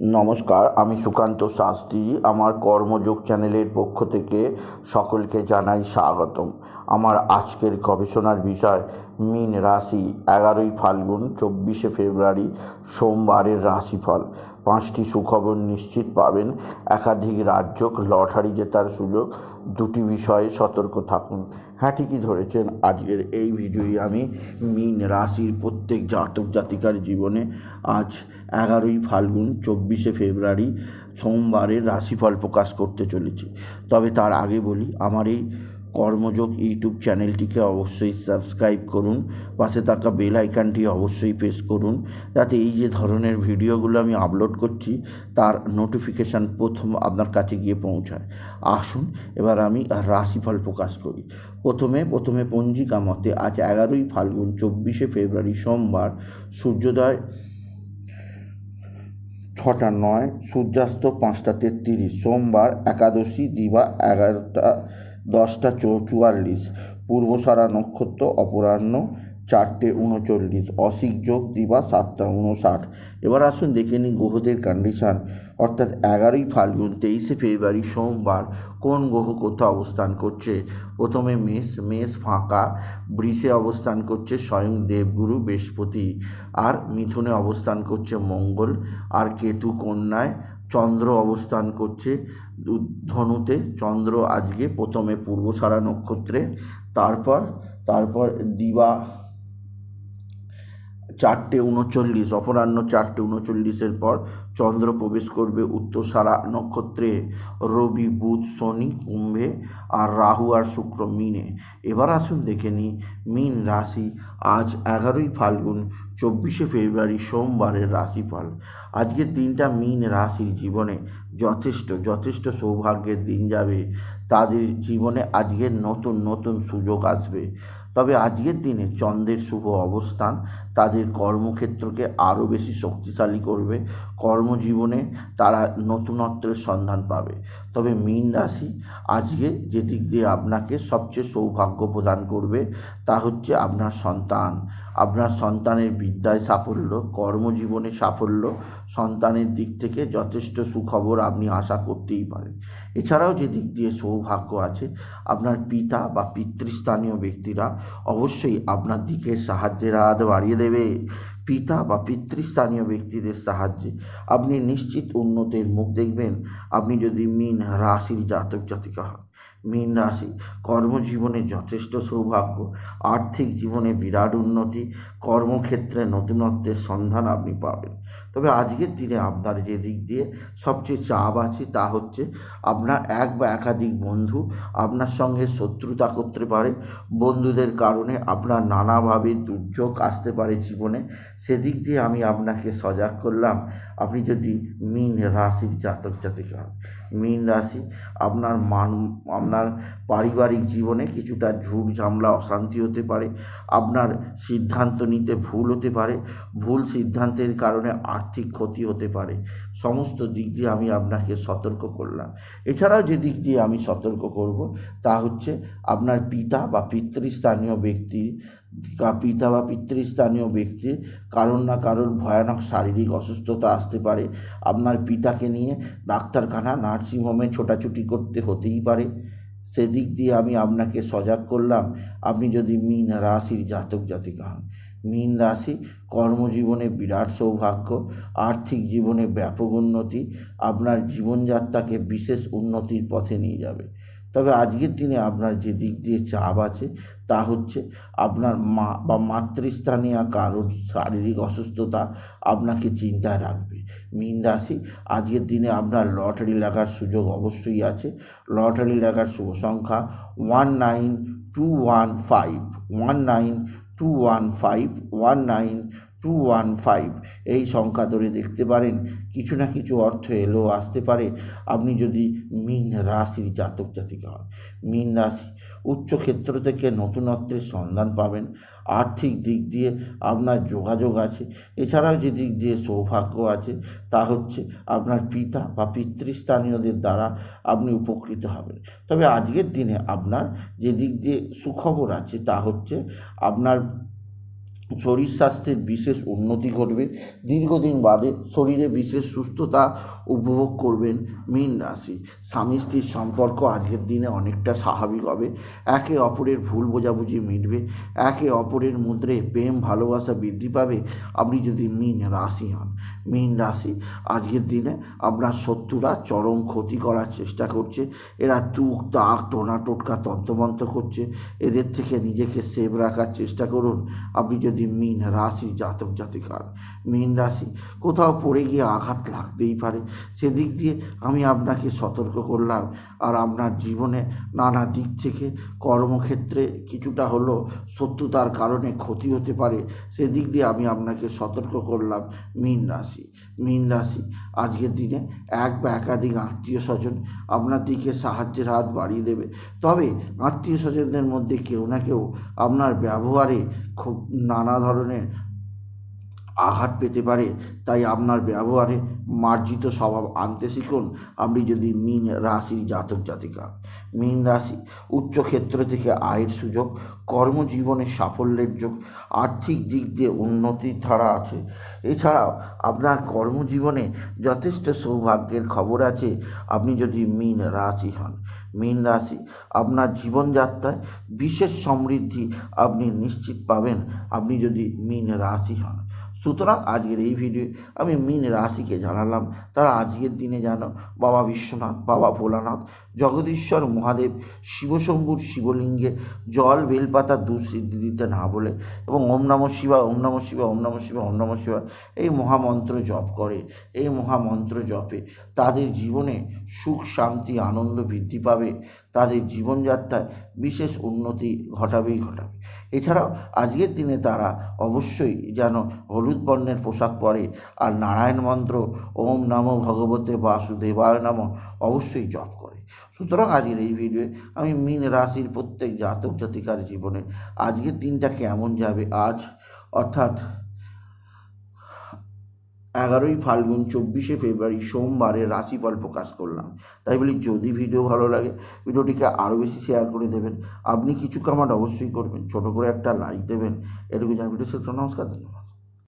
নমস্কার, আমি সুকান্ত শাস্ত্রী। আমার কর্মযোগ চ্যানেলের পক্ষ থেকে সকলকে জানাই স্বাগতম। আমার আজকের গবেষণার বিষয় মীন রাশি এগারোই ফাল্গুন, চব্বিশে ফেব্রুয়ারি সোমবারের রাশিফল। পাঁচটি সুখবর নিশ্চিত পাবেন। একাধিক রাজ্য লটারি জেতার সুযোগ, দুটি বিষয়ে সতর্ক থাকুন। হ্যাঁ ঠিকই ধরেছেন, আজকের এই ভিডিওই আমি মীন রাশির প্রত্যেক জাতক জাতিকার জীবনে আজ এগারোই ফাল্গুন, চব্বিশে ফেব্রুয়ারি সোমবারের রাশিফল প্রকাশ করতে চলেছি। তবে তার আগে বলি, আমার এই কর্মযোগ ইউটিউব চ্যানেলটিকে অবশ্যই সাবস্ক্রাইব করুন। পাশে থাকা বেল আইকনটি অবশ্যই প্রেস করুন। যাতে এই যে ধরনের ভিডিওগুলো আমি আপলোড করছি, তার নোটিফিকেশান প্রথম আপনার কাছে গিয়ে পৌঁছায়। আসুন, এবার আমি রাশিফল প্রকাশ করি। প্রথমে প্রথমে পঞ্জিকা মতে আজ এগারোই ফাল্গুন, চব্বিশে ফেব্রুয়ারি সোমবার, সূর্যোদয় ছটা নয়, সূর্যাস্ত পাঁচটা তেত্রিশ, সোমবার একাদশী দিবা এগারোটা দশটা চৌ চুয়াল্লিশ পূর্বসারা নক্ষত্র অপরাহ্ন চারটে উনচল্লিশ, অসিক যোগ দিবা সাতটা উনষাট। এবার আসুন দেখে নিই গ্রহদের কন্ডিশান অর্থাৎ এগারোই ফাল্গুন, তেইশে ফেব্রুয়ারি, সোমবার কোন গ্রহ কোথাও অবস্থান করছে? প্রথমে মেষ মেষ ফাঁকা, বৃষে অবস্থান করছে স্বয়ং দেবগুরু বৃহস্পতি। আর মিথুনে অবস্থান করছে মঙ্গল। আর কেতু কন্যায় চন্দ্র অবস্থান করছে ধনুতে। চন্দ্র আজকে প্রথমে পূর্বসারা নক্ষত্রে, তারপর তারপর দিবা চারটে উনচল্লিশ, অপরাহ্ন চারটে উনচল্লিশের পর চন্দ্র প্রবেশ করবে উত্তর সারা নক্ষত্রে। রবি, বুধ, শনি, কুম্ভে আর রাহু আর শুক্র মিনে। এবার আসুন দেখে নিই, মিন রাশি আজ এগারোই ফাল্গুন চব্বিশে ফেব্রুয়ারি সোমবারের রাশিফল। আজকের দিনটা মিন রাশির জীবনে যথেষ্ট যথেষ্ট সৌভাগ্যের দিন যাবে। তাদের জীবনে আজকের নতুন নতুন সুযোগ আসবে। তবে আজকের দিনে চন্দ্রের শুভ অবস্থান তাদের কর্মক্ষেত্রকে আরও বেশি শক্তিশালী করবে। কর্মজীবনে তারা নতুনত্বের সন্ধান পাবে। তবে মীন রাশি আজকে যে দিক দিয়ে আপনাকে সবচেয়ে সৌভাগ্য প্রদান করবে তা হচ্ছে আপনার সন্তান। আপনার সন্তানের বিদ্যায় সাফল্য, কর্মজীবনে সাফল্য, সন্তানের দিক থেকে যথেষ্ট সুখবর আপনি আশা করতেই পারেন। এছাড়াও যে দিক দিয়ে সৌভাগ্য আছে, আপনার পিতা বা পিতৃস্থানীয় ব্যক্তিরা অবশ্যই আপনার দিকে সাহায্যের হাত বাড়িয়ে দেবে। পিতা বা পিতৃস্থানীয় ব্যক্তিদের সাহায্যে আপনি নিশ্চিত উন্নতির মুখ দেখবেন। আপনি যদি মিন রাশির জাতক জাতিকা হন মীন রাশি। কর্মজীবনে যথেষ্ট সৌভাগ্য। আর্থিক জীবনে বিরাট উন্নতি। কর্মক্ষেত্রে নতুনত্বের সন্ধান আপনি পাবেন। তবে আজকের দিনে আপনার যে দিক দিয়ে সবচেয়ে চাপ আছে তা হচ্ছে আপনার এক বা একাধিক বন্ধু আপনার সঙ্গে শত্রুতা করতে পারে। বন্ধুদের কারণে আপনার নানাভাবে দুর্যোগ আসতে পারে জীবনে। সেদিক দিয়ে আমি আপনাকে সজাগ করলাম। আপনি যদি মীন রাশির জাতক জাতিকা মীন রাশি আপনার মান আপনার পারিবারিক জীবনে কিছুটা ঝুট ঝামলা, অশান্তি হতে পারে, আপনার সিদ্ধান্ত নিতে ভুল হতে পারে, ভুল সিদ্ধান্তের কারণে আর্থিক ক্ষতি হতে পারে। সমস্ত দিক দিয়ে আমি আপনাকে সতর্ক করলাম। এছাড়াও যে দিক দিয়ে আমি সতর্ক করব তা হচ্ছে আপনার পিতা বা পিতৃস্থানীয় ব্যক্তি পিতা বা পিতৃস্থানীয় ব্যক্তির কারোর না কারোর ভয়ানক শারীরিক অসুস্থতা আসতে পারে। আপনার পিতাকে নিয়ে ডাক্তারখানা, নার্সিংহোমে ছোটাছুটি করতে হতেই পারে। সেদিক দিয়ে আমি আপনাকে সজাগ করলাম। আপনি যদি মীন রাশির জাতক জাতিকা হন, মীন রাশি কর্মজীবনে বিরাট সৌভাগ্য, আর্থিক জীবনে ব্যাপক উন্নতি, আপনার জীবনযাত্রাকে বিশেষ উন্নতির পথে নিয়ে যাবে। তবে আজকের দিনে আপনার যে দিক দিয়ে চাপ আছে, তা হচ্ছে আপনার মা বা মাতৃস্থানীয় কারোর শারীরিক অসুস্থতা আপনাকে চিন্তায় রাখবে। মীন রাশি, আজকের দিনে আপনার লটারি লাগার সুযোগ অবশ্যই আছে। লটারি লাগার শুভ সংখ্যা one nine two one five, one nine two one five, one nine two one five এই সংখ্যা ধরে দেখতে পারেন, কিছু না কিছু অর্থ এলেও আসতে পারে। আপনি যদি মীন রাশির জাতক জাতিকা হন, মীন রাশি উচ্চক্ষেত্র থেকে নতুনত্বের সন্ধান পাবেন। আর্থিক দিক দিয়ে আপনার যোগাযোগ আছে। এছাড়াও যে দিক দিয়ে সৌভাগ্য আছে, তা হচ্ছে আপনার পিতা বা পিতৃস্থানীয়দের দ্বারা আপনি উপকৃত হবেন। তবে আজকের দিনে আপনার যে দিক দিয়ে সুখবর আছে, তা হচ্ছে আপনার শরীর স্বাস্থ্যের বিশেষ উন্নতি ঘটবে। দীর্ঘদিন বাদে শরীরে বিশেষ সুস্থতা উপভোগ করবেন মীন রাশি। স্বামী স্ত্রীর সম্পর্ক আজকের দিনে অনেকটা স্বাভাবিক হবে। একে অপরের ভুল বোঝাবুঝি মিটবে। একে অপরের মধ্যে প্রেম, ভালোবাসা বৃদ্ধি পাবে। আপনি যদি মীন রাশি হন, মীন রাশি আজকের দিনে আপনার শত্রুরা চরম ক্ষতি করার চেষ্টা করছে। এরা তুক, তাক, টোনা, টোটকা, তন্ত্রমন্ত্র করছে। এদের থেকে নিজেকে সেভ রাখার চেষ্টা করুন। আপনি যদি মীন রাশি জাতক জাতিকার, মীন রাশি, কোথাও পড়ে গিয়ে আঘাত লাগতেই পারে। সেদিক দিয়ে আমি আপনাকে সতর্ক করলাম আর আপনার জীবনে নানা দিক থেকে কর্মক্ষেত্রে কিছুটা হলো শত্রুতার কারণে ক্ষতি হতে পারে। সেদিক দিয়ে আমি আপনাকে সতর্ক করলাম মীন রাশি মীন রাশি, আজকের দিনে এক বা একাধিক আত্মীয় স্বজন আপনার দিকে সাহায্যের হাত বাড়িয়ে দেবে। তবে আত্মীয় স্বজনদের মধ্যে কেউ না কেউ আপনার ব্যবহারে খুব নানা ধরনের আঘাত পেতে পারে, তাই আপনার ব্যবহারে মার্জিত স্বভাব আনতে শিখুন। আপনি যদি মীন রাশির জাতক, জাতিকা, মীন রাশি উচ্চক্ষেত্র থেকে আয়ের সুযোগ, কর্মজীবনে সাফল্যের যোগ, আর্থিক দিক দিয়ে উন্নতির ধারা আছে। এছাড়াও আপনার কর্মজীবনে যথেষ্ট সৌভাগ্যের খবর আছে, আপনি যদি মীন রাশি হন। মীন রাশি আপনার জীবনযাত্রায় বিশেষ সমৃদ্ধি আপনি নিশ্চিত পাবেন। আপনি যদি মীন রাশি হন সুতরাং আজকের এই ভিডিও আমি মীন রাশিকে জানালাম। তারা আজকের দিনে যেন বাবা বিশ্বনাথ, বাবা ভোলানাথ, জগদীশ্বর মহাদেব, শিবশম্ভুর শিবলিঙ্গে জল বেলপাতা দুঃসিদ্ধি দিতে না বলে এবং ওম নম শিবা, ওম নম শিবা, ওম নম শিবা, ওম নম শিবা এই মহামন্ত্র জপ করে, এই মহামন্ত্র জপে তাদের জীবনে সুখ, শান্তি, আনন্দ বৃদ্ধি পাবে। তাদের জীবনযাত্রায় বিশেষ উন্নতি ঘটাবেই ঘটাবে। এছাড়াও আজকের দিনে তারা অবশ্যই যেন হলুদ বর্ণের পোশাক পরে আর নারায়ণ মন্ত্র ওম নমো ভগবতে বাসুদেবায় নম অবশ্যই জপ করে। সুতরাং আজকের এই ভিডিওয়ে আমি মীন রাশির প্রত্যেক জাতক জাতিকার জীবনে আজকের দিনটা কেমন যাবে আজ অর্থাৎ এগারোই ফাল্গুন চব্বিশে ফেব্রুয়ারি সোমবারে রাশিফল প্রকাশ করলাম। তাই বলি, যদি ভিডিও ভালো লাগে, ভিডিওটিকে আরও বেশি শেয়ার করে দেবেন। আপনি কিছু কামাট অবশ্যই করবেন, ছোটো করে একটা লাইক দেবেন। এটুকু জানি ভিডিও নমস্কার, ধন্যবাদ।